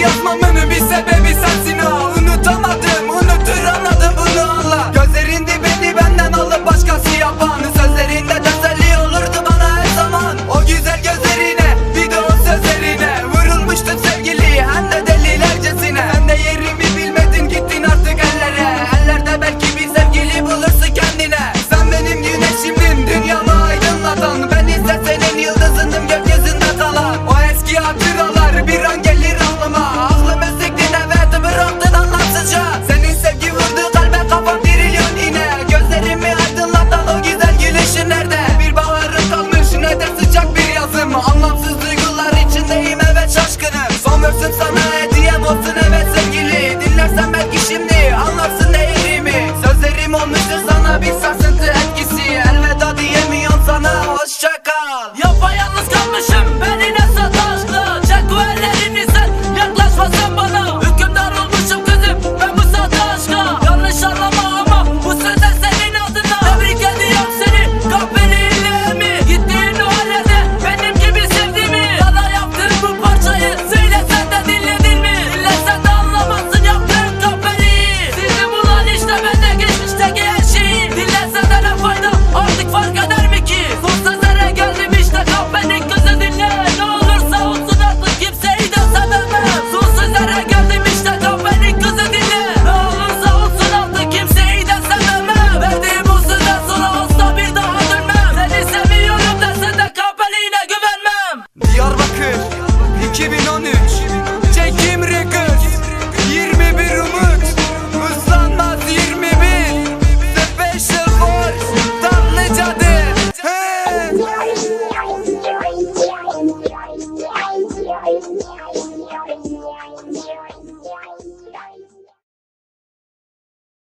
yazmamının bir sebebi sen living on it.